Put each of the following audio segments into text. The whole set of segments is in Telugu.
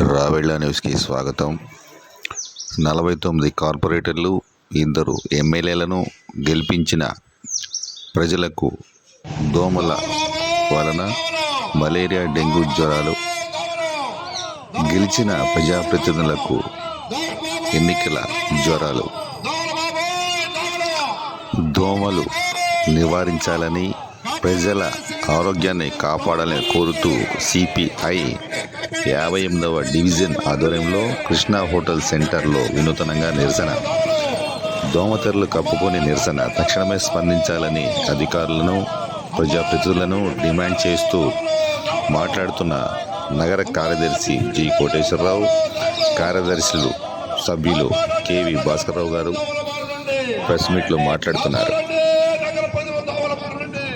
రావెళ్ళ న్యూస్కి స్వాగతం. నలభై తొమ్మిది కార్పొరేటర్లు ఇద్దరు ఎమ్మెల్యేలను గెలిపించిన ప్రజలకు దోమల వలన మలేరియా డెంగ్యూ జ్వరాలు. గెలిచిన ప్రజాప్రతినిధులకు ఎన్నికల జ్వరాలు. దోమలు నివారించాలని ప్రజల ఆరోగ్యాన్ని కాపాడాలని కోరుతూ సిపిఐ యాభై ఎనిమిదవ డివిజన్ ఆధ్వర్యంలో కృష్ణా హోటల్ సెంటర్లో వినూతనంగా నిరసన. దోమతెరలు కప్పుకొని నిరసన. తక్షణమే స్పందించాలని అధికారులను ప్రజాప్రతినిధులను డిమాండ్ చేస్తూ మాట్లాడుతున్న నగర కార్యదర్శి జి కోటేశ్వరరావు కార్యదర్శులు సభ్యులు కేవి భాస్కర్రావు గారు ప్రెస్ మీట్లో మాట్లాడుతున్నారు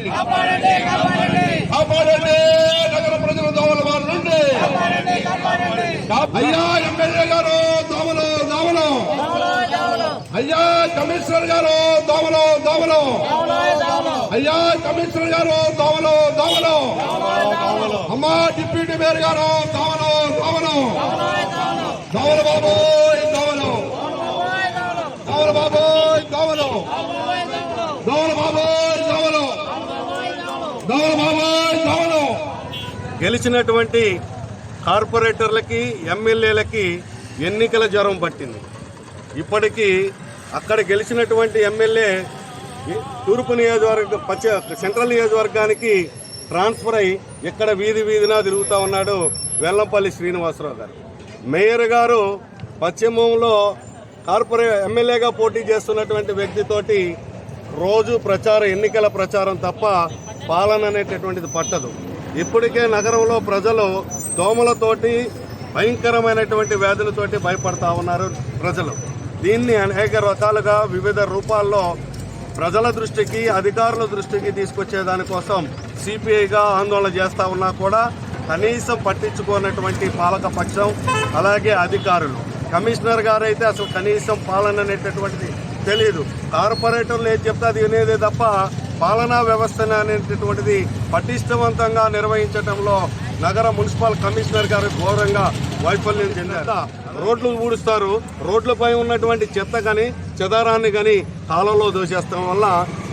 కాపాడండి కాపాడండి నగర ప్రజల దోమల బారి నుండి అయ్యా ఎమ్మెల్యే గారు దోమలు దోమలు. అయ్యా కమిషనర్ గారు దోమలు దోమలు. అయ్యా కమిషనర్ గారు దోమలు దోమలు. అమ్మా డిప్యూటీ మేయర్ గారు దోమలు దోమలు. దోమలు బాబు దోమలు. దోమలు బాబు దోమలు. దోమలు బాబు దోమలు. దోమలు బాబు దోమలు. గెలిచినటువంటి కార్పొరేటర్లకి ఎమ్మెల్యేలకి ఎన్నికల జ్వరం పట్టింది. ఇప్పటికీ అక్కడ గెలిచినటువంటి ఎమ్మెల్యే తూర్పు నియోజకవర్గ పచ్చ సెంట్రల్ నియోజకవర్గానికి ట్రాన్స్ఫర్ అయి ఎక్కడ వీధి వీధినా తిరుగుతూ ఉన్నాడు వెల్లంపల్లి శ్రీనివాసరావు గారు. మేయర్ గారు పశ్చిమంలో కార్పొరే ఎమ్మెల్యేగా పోటీ చేస్తున్నటువంటి వ్యక్తితోటి రోజు ప్రచారం ఎన్నికల ప్రచారం తప్ప పాలన అనేటటువంటిది పట్టదు. ఇప్పటికే నగరంలో ప్రజలు దోమలతోటి భయంకరమైనటువంటి వ్యాధులతోటి భయపడతా ఉన్నారు ప్రజలు. దీన్ని అనేక రకాలుగా వివిధ రూపాల్లో ప్రజల దృష్టికి అధికారుల దృష్టికి తీసుకొచ్చే దానికోసం సిపిఐగా ఆందోళన చేస్తూ ఉన్నా కూడా కనీసం పట్టించుకోనటువంటి పాలక పక్షం అలాగే అధికారులు. కమిషనర్ గారైతే అసలు కనీసం పాలన అనేటటువంటిది తెలియదు కార్పొరేటర్లు ఏం చెప్తే అది వినేదే తప్ప పాలనా వ్యవస్థ అనేటటువంటిది పటిష్టవంతంగా నిర్వహించడంలో నగర మున్సిపల్ కమిషనర్ గారు ఘోరంగా వైఫల్యం చెందారు. రోడ్లు ఊడుస్తారు. రోడ్లపై ఉన్నటువంటి చెత్త కానీ చెదారాన్ని కానీ కాలువలో దోసేస్తాం వల్ల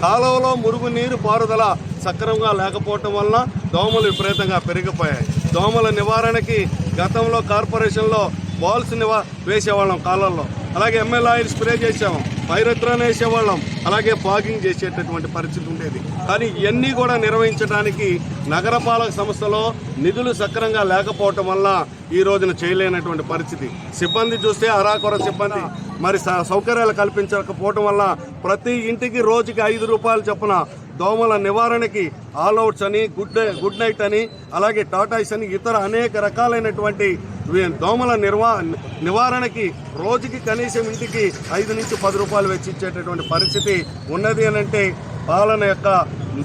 కాలువలో మురుగు నీరు పారుదల సక్రమంగా లేకపోవటం వల్ల దోమలు విపరీతంగా పెరిగిపోయాయి. దోమల నివారణకి గతంలో కార్పొరేషన్లో బాల్స్ నివా వేసేవాళ్ళం కాలంలో అలాగే ఎమ్మెల్యే ఆయిల్ స్ప్రే చేసాము పైరత్రాన్ని వేసేవాళ్ళం అలాగే ఫాగింగ్ చేసేటటువంటి పరిస్థితి ఉండేది. కానీ ఇవన్నీ కూడా నిర్వహించడానికి నగరపాలక సంస్థలో నిధులు సక్రంగా లేకపోవటం వల్ల ఈ రోజున చేయలేనటువంటి పరిస్థితి. సిబ్బంది చూస్తే అరాకొర సిబ్బంది. మరి స- సౌకర్యాలు కల్పించకపోవటం వల్ల ప్రతి ఇంటికి రోజుకి ఐదు రూపాయలు చొప్పున దోమల నివారణకి ఆల్ అవుట్స్ అని గుడ్ గుడ్ నైట్ అని అలాగే టాటాయిస్ అని ఇతర అనేక రకాలైనటువంటి దోమల నిర్వా నివారణకి రోజుకి కనీసం ఇంటికి ఐదు నుంచి పది రూపాయలు వెచ్చించేటటువంటి పరిస్థితి ఉన్నది అని అంటే పాలన యొక్క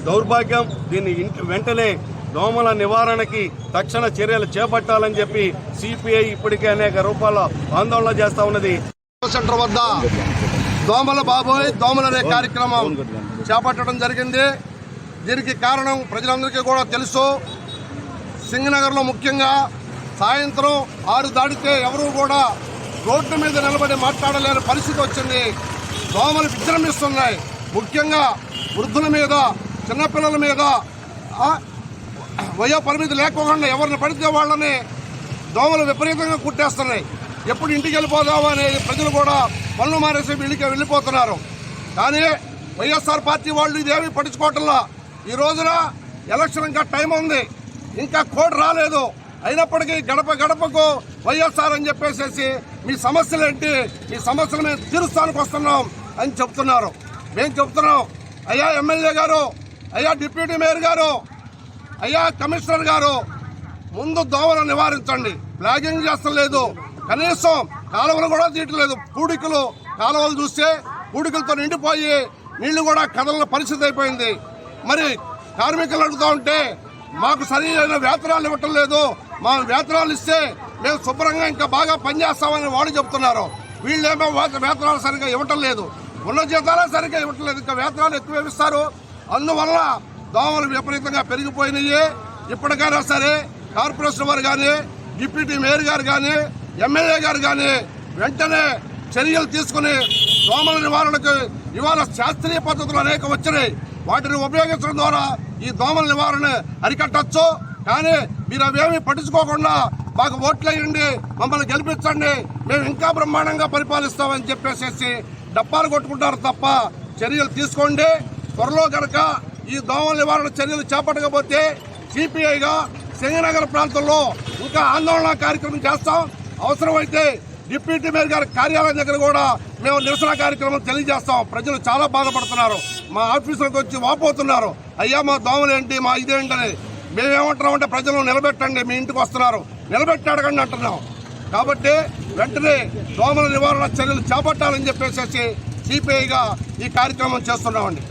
దౌర్భాగ్యం దీన్ని ఇంటి వెంటనే దోమల నివారణకి తక్షణ చర్యలు చేపట్టాలని చెప్పి సిపిఐ ఇప్పటికే అనేక రూపాల్లో ఆందోళన చేస్తా ఉన్నది. సెంటర్ వద్ద దోమల బాబోయ్ దోమల అనే కార్యక్రమం చేపట్టడం జరిగింది. దీనికి కారణం ప్రజలందరికీ కూడా తెలుసు. సింగనగర్లో ముఖ్యంగా సాయంత్రం ఆరు దాటితే ఎవరూ కూడా రోడ్డు మీద నిలబడి మాట్లాడలేని పరిస్థితి వచ్చింది. దోమలు విజృంభిస్తున్నాయి. ముఖ్యంగా వృద్ధుల మీద చిన్నపిల్లల మీద వయో పరిమితి లేకుండా ఎవరిని పడితే వాళ్ళని దోమలు విపరీతంగా కుట్టేస్తున్నాయి. ఎప్పుడు ఇంటికి వెళ్ళిపోదామా అనేది ప్రజలు కూడా పనులు మారేసి వీళ్ళకి వెళ్ళిపోతున్నారు. కానీ వైఎస్ఆర్ పార్టీ వాళ్ళు ఇదేమీ పట్టించుకోవట్లా. ఈ రోజున ఎలక్షన్ ఇంకా టైం ఉంది. ఇంకా కోడ్ రాలేదు. అయినప్పటికీ గడప గడపకు వైఎస్ఆర్ అని చెప్పేసేసి మీ సమస్యలు ఏంటి మీ సమస్యలు మేము తీరుస్తానికి వస్తున్నాం అని చెప్తున్నారు. మేము చెప్తున్నాం. అయ్యా ఎమ్మెల్యే గారు అయ్యా డిప్యూటీ మేయర్ గారు అయ్యా కమిషనర్ గారు ముందు దోమలు నివారించండి. ఫ్లాగింగ్ చేస్తలేదు. కనీసం కాలువలు కూడా తీయట్లేదు. పూడికలు కాలువలు చూస్తే పూడికలతో నిండిపోయి నీళ్ళు కూడా కదలని పరిస్థితి అయిపోయింది. మరి కార్మికులు అడుగుతా ఉంటే మాకు సరైన వేతనాలు ఇవ్వటం లేదు. మా వేతనాలు ఇస్తే మేము శుభ్రంగా ఇంకా బాగా పనిచేస్తామని వాళ్ళు చెప్తున్నారు. వీళ్ళేమో వేతనాలు సరిగ్గా ఇవ్వటం లేదు. ఉన్న జీతాలే సరిగ్గా ఇవ్వట్లేదు. ఇంకా వేతనాలు ఎక్కువ ఇస్తారు అందువల్ల దోమలు విపరీతంగా పెరిగిపోయినాయి. ఇప్పటికైనా సరే కార్పొరేషన్ వారు కానీ డిప్యూటీ మేయర్ గారు కానీ ఎమ్మెల్యే గారు కానీ వెంటనే చర్యలు తీసుకుని దోమల నివారణకు ఇవాళ శాస్త్రీయ పద్ధతులు అనేక వచ్చినాయి. వాటిని ఉపయోగించడం ద్వారా ఈ దోమల నివారణ అరికట్టచ్చు. కానీ మీరు అవేమి పట్టించుకోకుండా మాకు ఓట్లేయండి మమ్మల్ని గెలిపించండి మేము ఇంకా బ్రహ్మాండంగా పరిపాలిస్తామని చెప్పేసేసి డప్పాలు కొట్టుకుంటారు తప్ప చర్యలు తీసుకోండి. త్వరలో గనక ఈ దోమల నివారణ చర్యలు చేపట్టకపోతే సిపిఐగా సింగనగర్ ప్రాంతంలో ఇంకా ఆందోళన కార్యక్రమం చేస్తాం. అవసరమైతే డిప్యూటీ మేయర్ గారి కార్యాలయం దగ్గర కూడా మేము నిరసన కార్యక్రమం తెలియజేస్తాం. ప్రజలు చాలా బాధపడుతున్నారు. మా ఆఫీసులకు వచ్చి వాపోతున్నారు. అయ్యా మా దోమలు ఏంటి? మా ఇదేంటి అని మేమేమంటున్నామంటే ప్రజలు నిలబెట్టండి. మీ ఇంటికి వస్తున్నారు. నిలబెట్టి అడగండి అంటున్నాం. కాబట్టి వెంటనే దోమల నివారణ చర్యలు చేపట్టాలని చెప్పేసి సిపిఐగా ఈ కార్యక్రమం చేస్తున్నామండి.